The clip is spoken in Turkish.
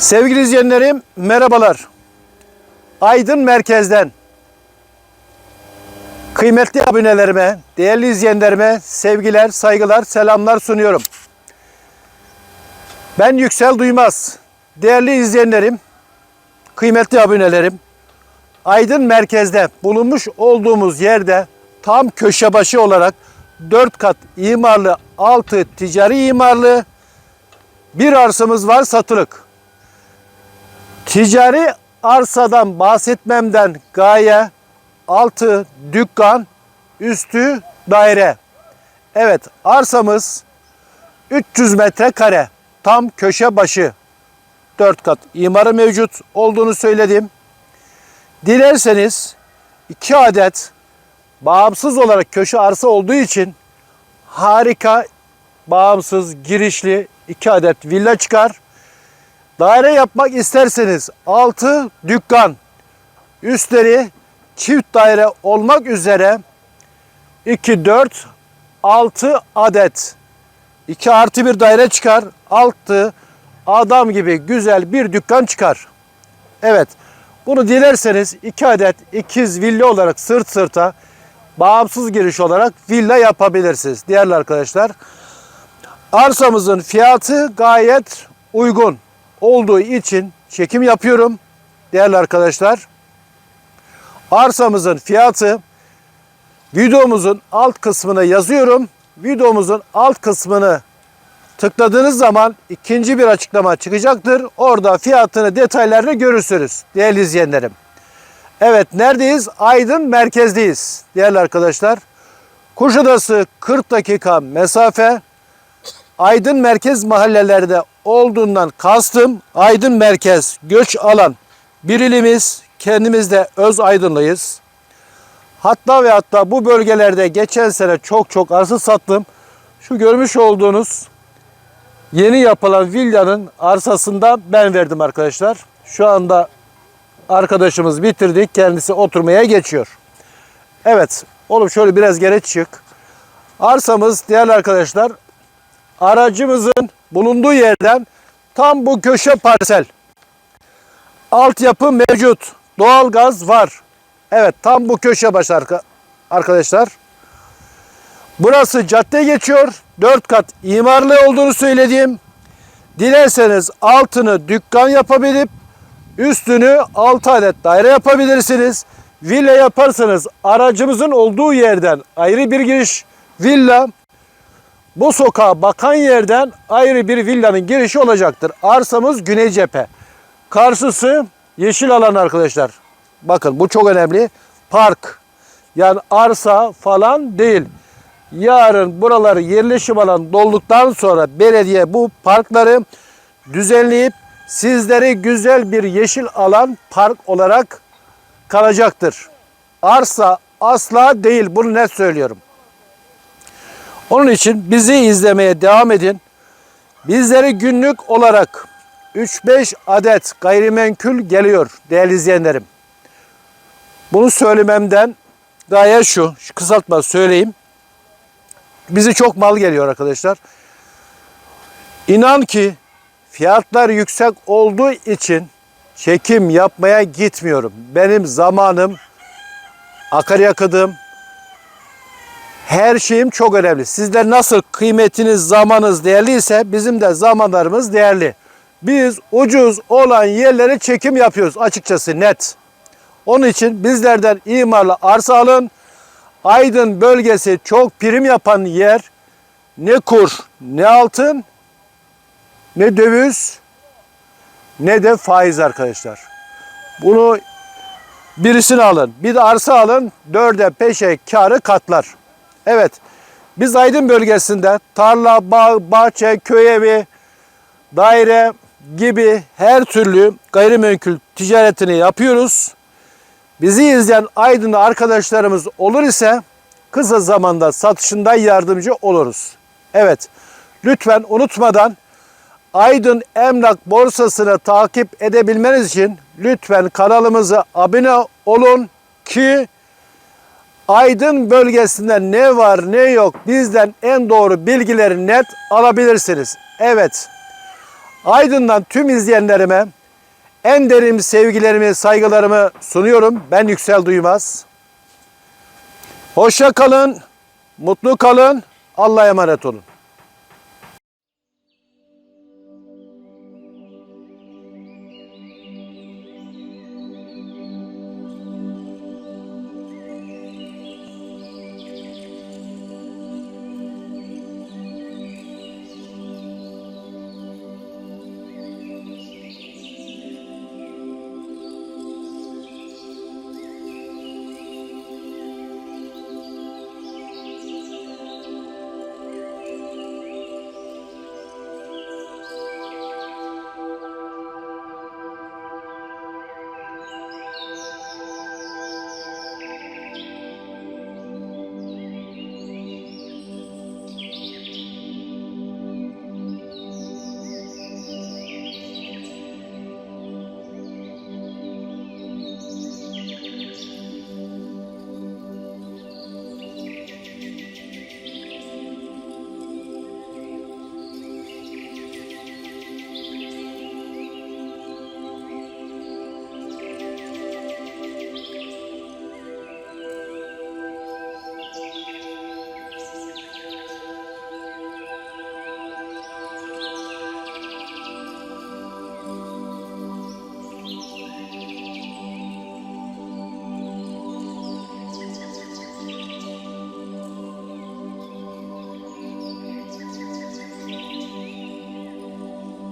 Sevgili izleyenlerim merhabalar. Aydın Merkez'den kıymetli abonelerime, değerli izleyenlerime sevgiler, saygılar, selamlar sunuyorum. Ben Yüksel Duymaz. Değerli izleyenlerim, kıymetli abonelerim, Aydın Merkez'de bulunmuş olduğumuz yerde tam köşe başı olarak 4 kat imarlı, 6 ticari imarlı bir arsamız var satılık. Ticari arsadan bahsetmemden gaye altı dükkan, üstü daire. Evet arsamız 300 metrekare tam köşe başı 4 kat imarı mevcut olduğunu söyledim. Dilerseniz 2 adet bağımsız olarak köşe arsa olduğu için harika bağımsız girişli 2 adet villa çıkar. Daire yapmak isterseniz 6 dükkan, üstleri çift daire olmak üzere 2, 4, 6 adet 2 artı bir daire çıkar. 6 adam gibi güzel bir dükkan çıkar. Evet bunu dilerseniz 2 adet ikiz villa olarak sırt sırta bağımsız giriş olarak villa yapabilirsiniz. Değerli arkadaşlar arsamızın fiyatı gayet uygun olduğu için çekim yapıyorum. Değerli arkadaşlar arsamızın fiyatı videomuzun alt kısmına yazıyorum. Videomuzun alt kısmını tıkladığınız zaman ikinci bir açıklama çıkacaktır. Orada fiyatını detaylarını görürsünüz değerli izleyenlerim. Evet neredeyiz? Aydın merkezdeyiz değerli arkadaşlar. Kuşadası 40 dakika mesafe. Aydın merkez mahallelerde olduğundan kastım Aydın merkez göç alan bir ilimiz. Kendimiz de öz Aydınlıyız. Hatta ve hatta bu bölgelerde geçen sene çok çok arsa sattım. Şu görmüş olduğunuz yeni yapılan villanın arsasında ben verdim arkadaşlar. Şu anda arkadaşımız bitirdik. Kendisi oturmaya geçiyor. Evet. Oğlum şöyle biraz geri çık. Arsamız değerli arkadaşlar aracımızın bulunduğu yerden tam bu köşe parsel. Altyapı mevcut. Doğalgaz var. Evet tam bu köşe arka, arkadaşlar. Burası cadde geçiyor. 4 kat imarlı olduğunu söylediğim. Dilerseniz altını dükkan yapabilip üstünü 6 adet daire yapabilirsiniz. Villa yaparsanız aracımızın olduğu yerden ayrı bir giriş villa. Bu sokağa bakan yerden ayrı bir villanın girişi olacaktır. Arsamız güney cephe. Karşısı yeşil alan arkadaşlar. Bakın bu çok önemli. Park. Yani arsa falan değil. Yarın buraları yerleşim alan dolduktan sonra belediye bu parkları düzenleyip sizleri güzel bir yeşil alan park olarak kalacaktır. Arsa asla değil bunu net söylüyorum. Onun için bizi izlemeye devam edin. Bizleri günlük olarak 3-5 adet gayrimenkul geliyor değerli izleyenlerim. Bunu söylememden gaye şu, şu kısaltma söyleyeyim. Bizi çok mal geliyor arkadaşlar. İnan ki fiyatlar yüksek olduğu için çekim yapmaya gitmiyorum. Benim zamanım, akaryakıtım, her şeyim çok önemli. Sizler nasıl kıymetiniz, zamanınız değerliyse bizim de zamanlarımız değerli. Biz ucuz olan yerlere çekim yapıyoruz açıkçası net. Onun için bizlerden imarlı arsa alın. Aydın bölgesi çok prim yapan yer. Ne kur, ne altın, ne döviz, ne de faiz arkadaşlar. Bunu birisini alın. Bir de arsa alın. Dörde peşe karı katlar. Evet. Biz Aydın bölgesinde tarla, bağ, bahçe, köy evi, daire gibi her türlü gayrimenkul ticaretini yapıyoruz. Bizi izleyen Aydınlı arkadaşlarımız olur ise kısa zamanda satışında yardımcı oluruz. Evet. Lütfen unutmadan Aydın Emlak borsasını takip edebilmeniz için lütfen kanalımıza abone olun ki Aydın bölgesinde ne var ne yok bizden en doğru bilgileri net alabilirsiniz. Evet. Aydın'dan tüm izleyenlerime en derin sevgilerimi, saygılarımı sunuyorum. Ben Yüksel Duymaz. Hoşça kalın, mutlu kalın, Allah'a emanet olun.